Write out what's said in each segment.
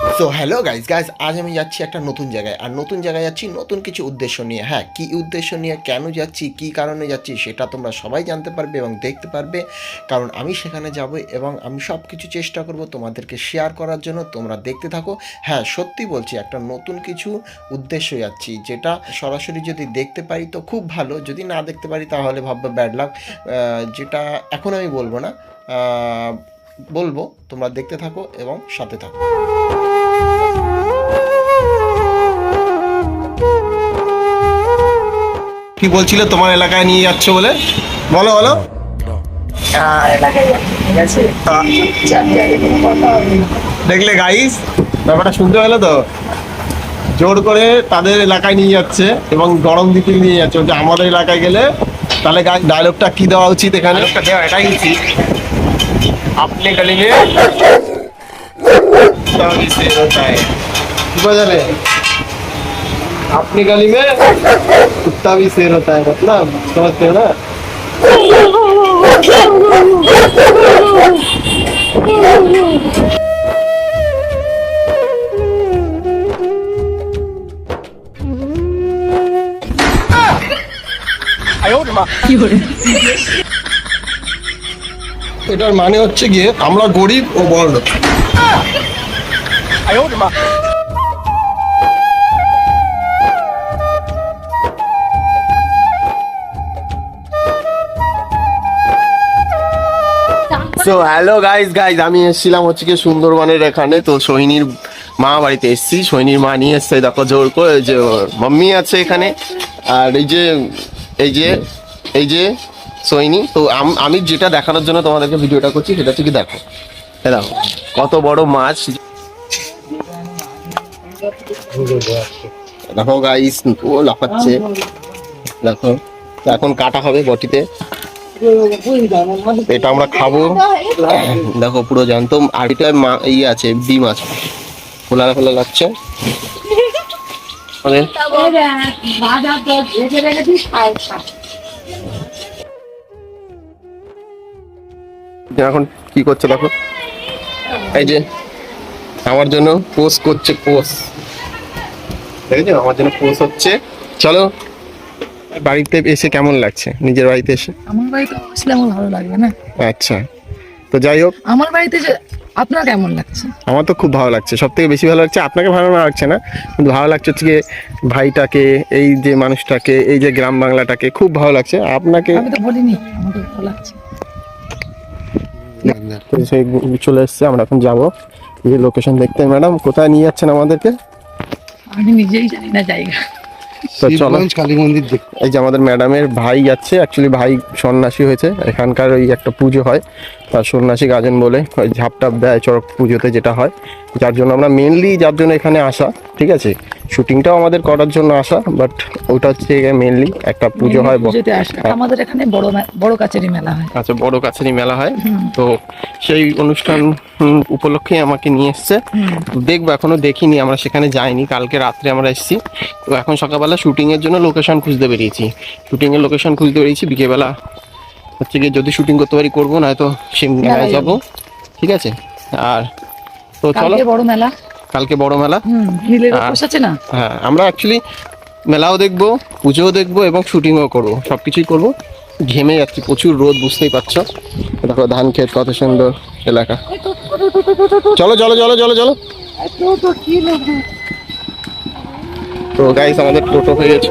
So hello guys guys আজ আমি যাচ্ছি একটা নতুন জায়গায়। আর নতুন জায়গায় যাচ্ছি নতুন কিছু উদ্দেশ্য নিয়ে। হ্যাঁ কি উদ্দেশ্য নিয়ে, কেন যাচ্ছি, কি কারণে যাচ্ছি, সেটা তোমরা সবাই জানতে পারবে এবং দেখতে পারবে। কারণ আমি সেখানে যাব এবং আমি সব কিছু চেষ্টা করব তোমাদেরকে শেয়ার করার জন্য। তোমরা দেখতে থাকো। হ্যাঁ সত্যি বলছি, একটা নতুন কিছু উদ্দেশ্য যাচ্ছি, যেটা সরাসরি যদি দেখতে পারি তো খুব ভালো। যদি না দেখতে পারি তাহলে ভাববে ব্যাড লাক যেটা এখন আমি বলব না। বলব, তোমরা দেখতে থাকো এবং সাথে থাকো। কি বলছিলে? তোমার এলাকায় নিয়ে যাচ্ছ বলে? বলো বলো। দেখলে গাইস ব্যাপারটা শুনতে পেলে তো? জোর করে তাদের এলাকায় নিয়ে যাচ্ছে এবং গরম দিকে নিয়ে যাচ্ছে। আমাদের এলাকায় গেলে তাহলে ডায়লগটা কি দেওয়া উচিত এখানে? দেওয়া अपने गली में कुत्ता भी शेर होता है। अपनी गली में कुत्ता भी शेर होता है मतलब समझते हो ना? आयो रे? এটার মানে হচ্ছে গিয়ে আমরা গরিব ও বড় হ্যালো গাইস গাইস আমি এসেছিলাম হচ্ছে কি সুন্দরবনের এখানে। তো সোহিনীর মা বাড়িতে এসেছি। সোহিনীর মা নিয়ে এসছে দেখো, জোর করে যে, মাম্মি আছে এখানে। আর এই যে এই যে এই যে সোহিনী তো আমি যেটা দেখানোর জন্য তোমাদেরকে ভিডিওটা করছি, সেটা হচ্ছে কি দেখো। দেখো, কত বড় মাছ। দেখো গাইস ও লাফাচ্ছে। দেখো এখন কাটা হবে বটিতে। এটা আমরা খাব। দেখো, পুরো জানতো। আর এটা ইয়ে আছে, ডিম আছে। খোলা খোলা লাগছে। মানে এখন কি করছে দেখো। এই যে আমার জন্য পোস্ট করছে পোস্ট দেখেছ আমার জন্য পোস্ট হচ্ছে। চলো বাড়িতে এসে কেমন লাগছে? নিজের বাড়িতে এসে? আমার বাড়িতে আসলে আমার ভালো লাগবে না। আচ্ছা। তো যাই হোক। আমার বাড়িতে যে আপনার কেমন লাগছে? আমার তো খুব ভালো লাগছে। সব থেকে বেশি ভালো লাগছে আপনাকে ভালো না লাগছে না? কিন্তু ভালো লাগছে হচ্ছে ভাইটাকে এই যে মানুষটাকে এই যে গ্রাম বাংলাটাকে খুব ভালো লাগছে। আপনাকে আমি তো বলিনি আমাকে ভালো লাগছে। সেই চলে এসছে আমরা এখন যাব। এই লোকেশন দেখতে। ম্যাডাম কোথায় নিয়ে যাচ্ছেন আমাদেরকে? আমি নিজেই জানি না জায়গা। তো চলো। শিবগঞ্জ কালী মন্দির দেখ এই যে আমাদের ম্যাডামের ভাই যাচ্ছে। অ্যাকচুয়ালি ভাই সন্ন্যাসী হয়েছে। এখানকার ওই একটা পুজো হয়। তার সন্ন্যাসী গাজন বলে ওই ঝাপটাপ দেয় চড়ক পুজোতে যেটা হয়। যার জন্য আমরা মেনলি যার জন্য এখানে আসা ঠিক আছে? শুটিংটাও আমাদের করার জন্য আসা বাট ওটা হচ্ছে মেনলি একটা পুজো হয় আসে। আমাদের এখানে বড় বড় কাছেরই মেলা হয়। আচ্ছা বড় কাছেরই মেলা হয়। তো সেই অনুষ্ঠান উপলক্ষে আমাকে নিয়ে এসছে। দেখব এখনও দেখিনি আমরা সেখানে যাইনি। কালকে রাত্রে আমরা এসেছি। তো এখন সকালবেলা শুটিং এর জন্য লোকেশন খুঁজতে বেরিয়েছি। শুটিং এর লোকেশন খুঁজতে বেরিয়েছি বিকেলবেলা হচ্ছে গিয়ে যদি শুটিং করতে পারি করব না তো সিমলায় মেলায় যাব। ঠিক আছে? আর তো চলো। বড় মেলা। কালকে বড় মেলা। হ্যাঁ। আছে না? হ্যাঁ আমরা অ্যাকচুয়ালি মেলাও দেখব পুজোও দেখব এবং শুটিংও করব সব কিছুই করব। ঘেমে যাচ্ছি প্রচুর রোদ বুঝতেই পারছ। দেখো ধান ক্ষেত কত সুন্দর এলাকা। চলো চলো চলো চলো চলো। তো গাইস আমাদের টোটো হয়ে গেছে।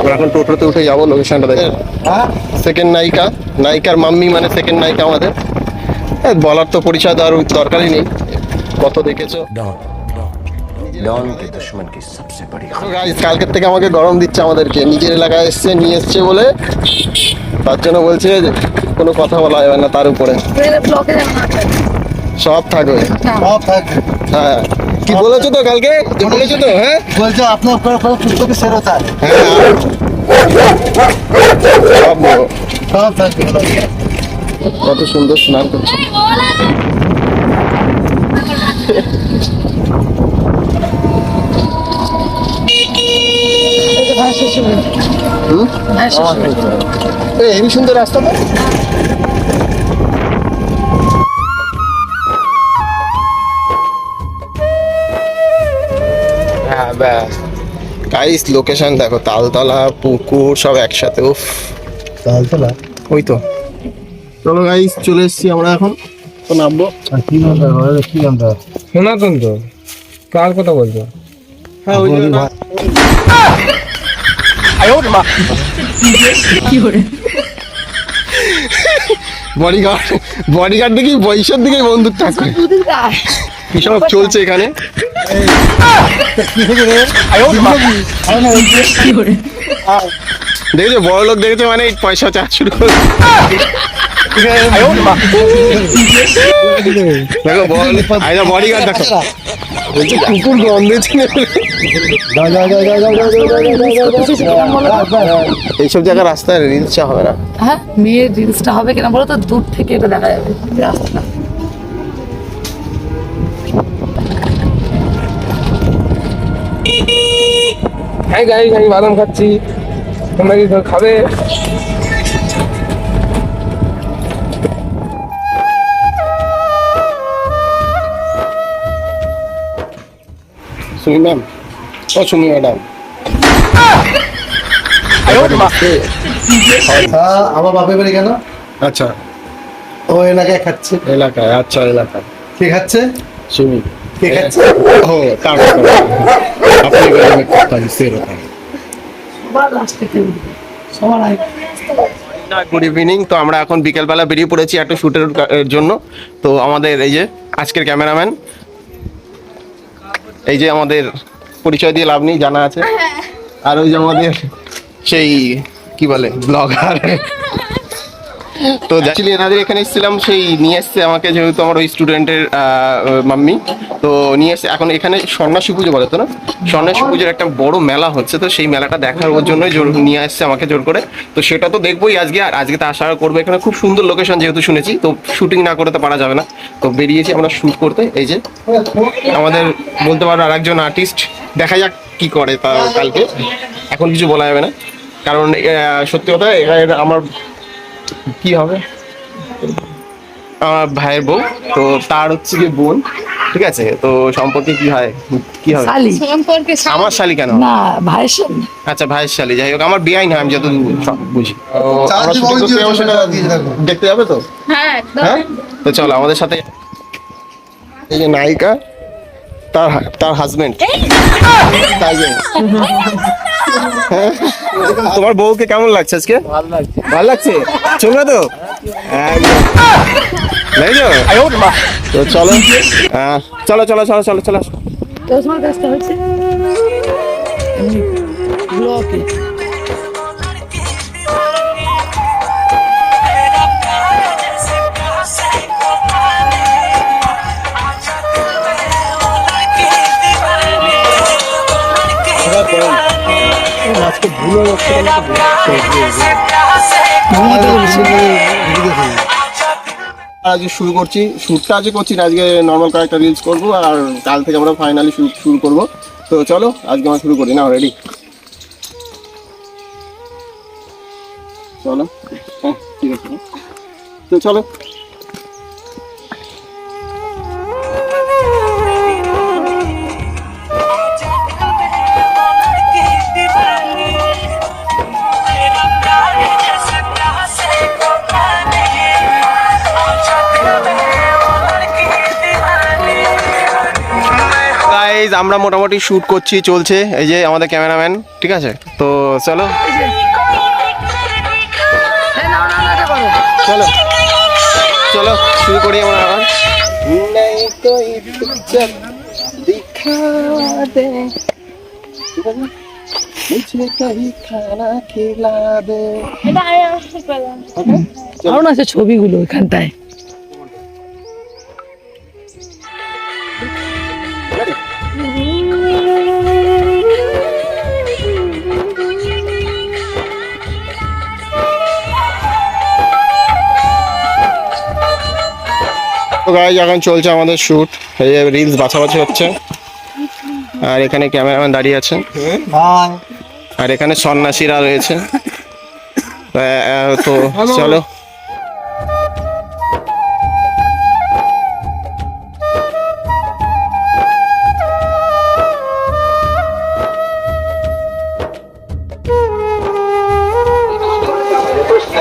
আমরা এখন টোটোতে উঠে যাব লোকেশনটা দেখে। সেকেন্ড নায়িকা। নায়িকার মাম্মি মানে সেকেন্ড নায়িকা আমাদের। বলার তো পরিচয় দেওয়ার দরকারই নেই। কত দেখেছ? কালকের থেকে আমাকে গরম দিচ্ছে আমাদেরকে। নিজের এলাকায় এসছে নিয়ে এসছে বলে তার জন্য বলছে কোনো কথা বলা যাবে না তার উপরে। সব থাকবে। হ্যাঁ। কি বলেছ তো কালকে? বলেছ তো হ্যাঁ? বলছো আপনার উপর উপর কুত্তো কি শের হতা है হ্যাঁ সব বলো। সব থাকবে কত সুন্দর স্নান করছে। এই সুন্দর রাস্তা তো গাইস লোকেশন দেখো তালতলা পুকুর সব একসাথে উফ। তালতলা? ওই তো। চলো গাইস চলে এসেছি আমরা এখন। তো নামবো। কি নাম কি নাম সনাতন তো। কার কথা বলছো? হ্যাঁ ওই জন্য না- বডিগার্ড বডিগার্ড দেখি বৈশার দিকে বন্দুক থাকবে। কি সব চলছে এখানে? দেখেছ বড় লোক দেখেছ মানে পয়সা চার শুরু করে কুকুর গন্ধে এইসব জায়গায় রাস্তায় রিলসটা হবে না। হ্যাঁ মেয়ের রিলসটা হবে কিনা বলো তো দূর থেকে এটা দেখা যাবে। রাস্তা হ্যাঁ গাই আমি বাদাম খাচ্ছি। তোমরা কি খাবে? সুমি ম্যাম ও সুমি ম্যাডাম। হ্যাঁ, আমার বাপের বাড়ি কেন? আচ্ছা। ও এলাকায় খাচ্ছে। এলাকায় আচ্ছা এলাকায়। কে খাচ্ছে? সুমি কে খাচ্ছে? ও, তার আপনি বলেন কথা সের সবার লাস্ট সবার আগে গুড ইভিনিং তো আমরা এখন বিকেলবেলা বেরিয়ে পড়েছি একটা শুটের জন্য। তো আমাদের এই যে আজকের ক্যামেরাম্যান, এই যে আমাদের পরিচয় দিয়ে লাভ নেই, জানা আছে। আর ওই যে আমাদের সেই, কি বলে, ব্লগার। তো অ্যাকচুয়ালি এনাদের এখানে এসেছিলাম, সেই নিয়ে এসছে আমাকে যেহেতু আমার ওই স্টুডেন্টের মাম্মি। তো নিয়ে এসছে। এখন এখানে সন্ন্যাসী পুজো বলে তো না? সন্ন্যাসী পুজোর একটা বড় মেলা হচ্ছে, তো সেই মেলাটা দেখার ওর জন্যই জোর নিয়ে আসছে আমাকে জোর করে। তো সেটা তো দেখবোই আজকে, আর আজকে তো আশা করব এখানে খুব সুন্দর লোকেশন যেহেতু শুনেছি, তো শুটিং না করে তো পারা যাবে না। তো বেরিয়েছি আমরা শুট করতে, এই যে আমাদের বলতে পারো আর একজন আর্টিস্ট দেখা যাক কি করে তা কালকে। এখন কিছু বলা যাবে না। কারণ সত্যি কথা আমার কি হবে? আমার ভাইয়ের বউ তো তার হচ্ছে কি বোন ঠিক আছে? তো সম্পর্কে কি হয়? কি হবে? শালি। আমার শালি কেন? না ভাইয়ের সাথে আচ্ছা ভাইয়ের শালি। যাই হোক আমার বিয়াই না আমি যত বুঝি। আমরা জীবন করতে যাব সেটা দেখতে যাবে তো? হ্যাঁ হ্যাঁ? তো চলো আমাদের সাথে এই যে নায়িকা তার তার হাজবেন্ড হ্যাঁ? তোমার বউকে কেমন লাগছে আজকে? ভালো লাগছে। চলবে তো? দেখছ তো চলো। চলো চলো চলো চলো চলো। তো তোমার কাজটা হচ্ছে? ঘুমাতে বলছি আজকে শুরু করছি শ্যুটটা আজকে করছি না আজকে নর্মাল কয়েকটা রিলস করব আর কাল থেকে আমরা ফাইনালি শুট শুরু করব। তো চলো আজকে আমরা শুরু করি। না রেডি চলো। হ্যাঁ ঠিক আছে। তো চলো গাইজ আমরা মোটামুটি শ্যুট করছি চলছে। এই যে আমাদের ক্যামেরাম্যান ঠিক আছে? তো চলো। চলো। চলো শুরু করি আমরা আবার। ছবিগুলো এখানটায়। গাইজ এখন চলছে আমাদের শুট এই রিলস বাছাবাছি হচ্ছে। আর এখানে ক্যামেরাম্যান দাঁড়িয়ে আছে। আর এখানে সন্ন্যাসীরা রয়েছে।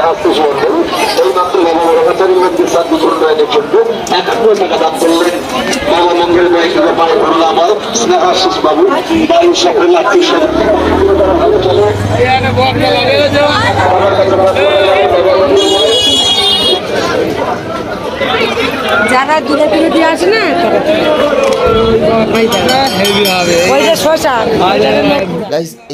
হাসতে শুরু করলেন এই মাত্র বাবা বড়ভাচারী মন্দির সাত বছর রায়দের জন্য একাত্তর টাকা দান করলেন বাবা মঙ্গল ভাই সাথে পায়ে ধরল আমার স্নেহাশিস বাবু বাড়ির সকল আত্মীয় স্বজন যারা দূরে দূরে দিয়ে আসে না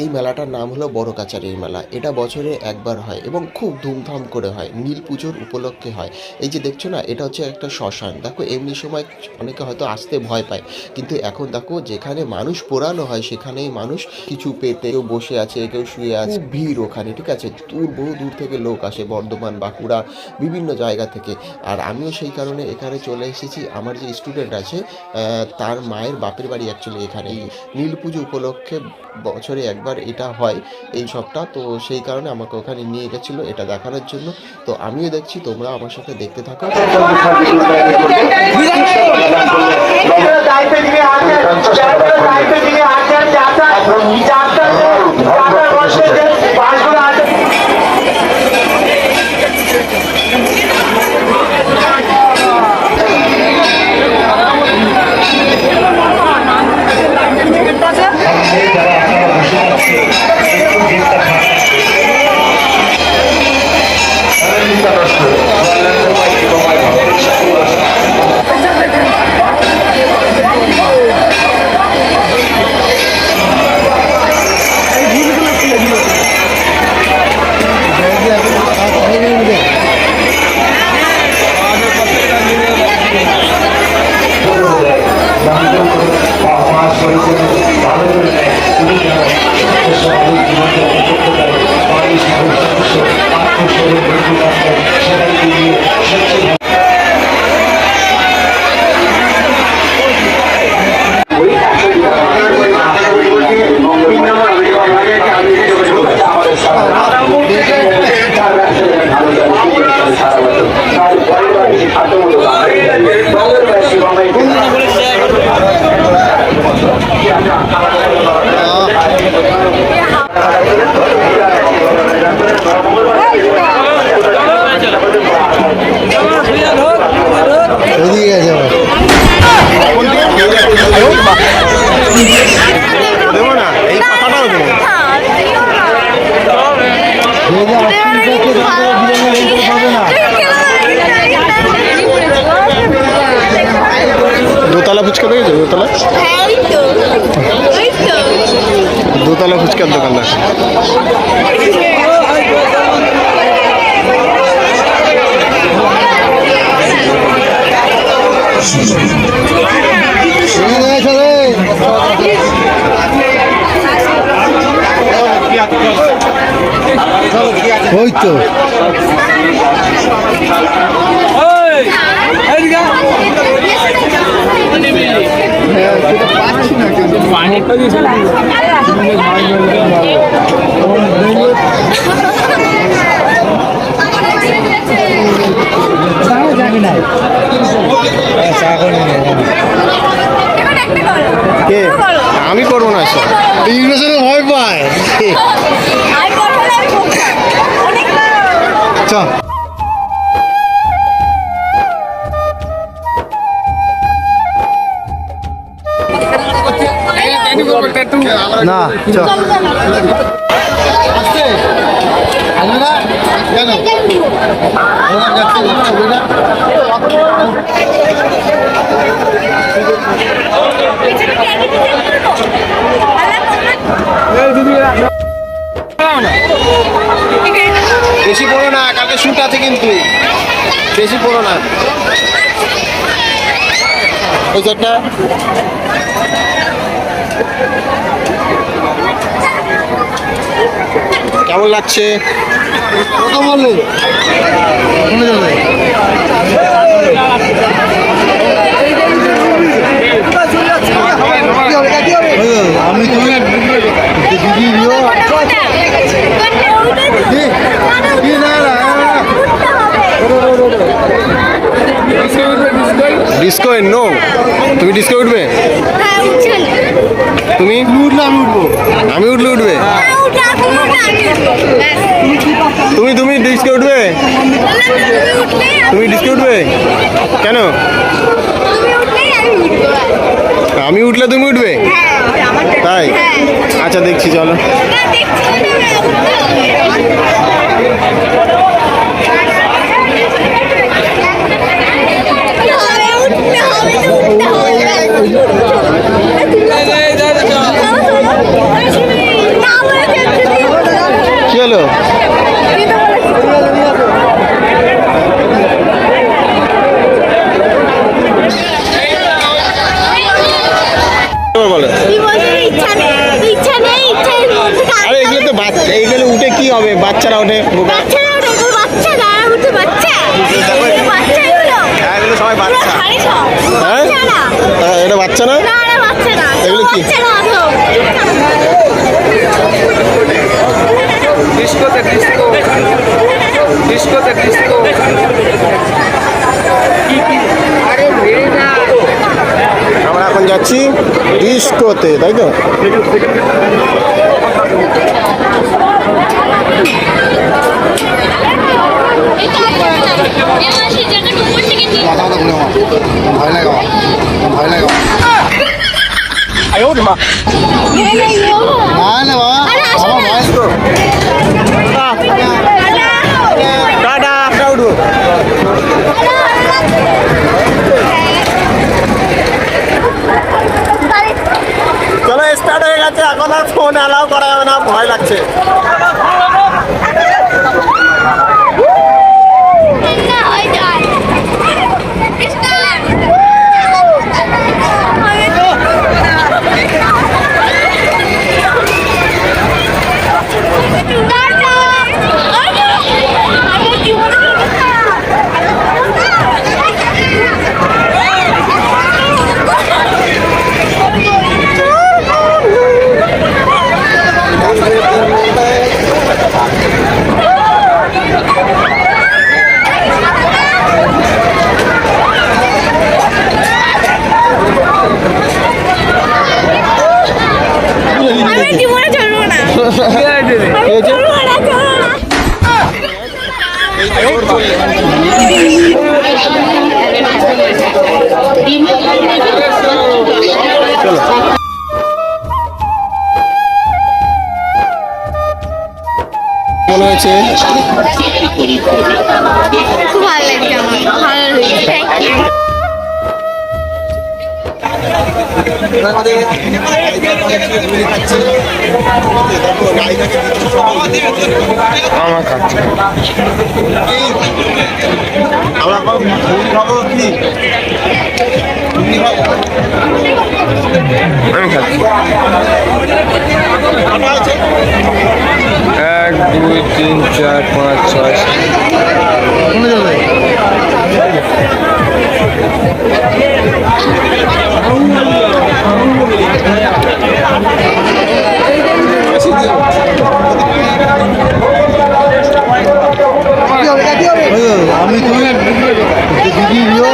এই মেলাটার নাম হলো বড় কাচারির মেলা। এটা বছরে একবার হয় এবং খুব ধুমধাম করে হয়, নীল পুজোর উপলক্ষে হয়। এই যে দেখছ না, এটা হচ্ছে একটা শ্মশান। দেখো, এমনি সময় অনেকে হয়তো আসতে ভয় পায়, কিন্তু এখন দেখো, যেখানে মানুষ পোড়ানো হয়, সেখানেই মানুষ কিছু পেতে, কেউ বসে আছে, কেউ শুয়ে আছে, ভিড় ওখানে, ঠিক আছে? দূর, বহু দূর থেকে লোক আসে, বর্ধমান, বাঁকুড়া, বিভিন্ন জায়গা থেকে। আর আমিও সেই কারণে এখানে চলে এসেছি। আমার যে স্টুডেন্ট আছে তার মায়ের বাপের বাড়ি অ্যাকচুয়ালি এখানে। নীল পুজো উপলক্ষে বছরে একবার এটা হয় এই সবটা তো সেই কারণে আমাকে ওখানে নিয়ে গেছিল এটা দেখানোর জন্য। তো আমিও দেখছি, তোমরা আমার সাথে দেখতে থাকো। গেছে আবার দোতলা ফুচকা দেখেছ দোতলা? দোতলা ফুচকার দোকানদার এখানে এসো রে ওই তো জানি না কে? আমি করব না সব ইংরেজের ভয় পায়। চ না চ আসছে আসবে না কেন? ওরা যাচ্ছে না, আসবে বেশি পড়ো না কালকে শুট আছে কিন্তু। বেশি পড়ো না। ওই চারটা কেমন লাগছে? কত বললে কোনে যাবে আমি। ডিস্কো নো তুমি ডিস্কো উঠবে তুমি? উঠলে আমি উঠবো। আমি উঠলে উঠবে? তুমি তুমি ডিস্কো উঠবে? তুমি ডিস্কে উঠবে? কেন? আমি উঠলে তুমি উঠবে? তাই? আচ্ছা দেখছি চলো। কি ডিস্কোতে ডিস্কো আমরা এখন যাচ্ছি ডিস্কোতে তাই তো ভয় লাগে। ভয় লাগে আমার। না না বাবা আমার ভয় টাটা আমার খাচ্ছে আমরা খাব কি? আমি খাচ্ছি। এক দুই তিন চার পাঁচ ছয় কোনে যাবে আমি তুমি দিদি দিও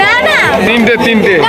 না না তিনটে তিনটে। না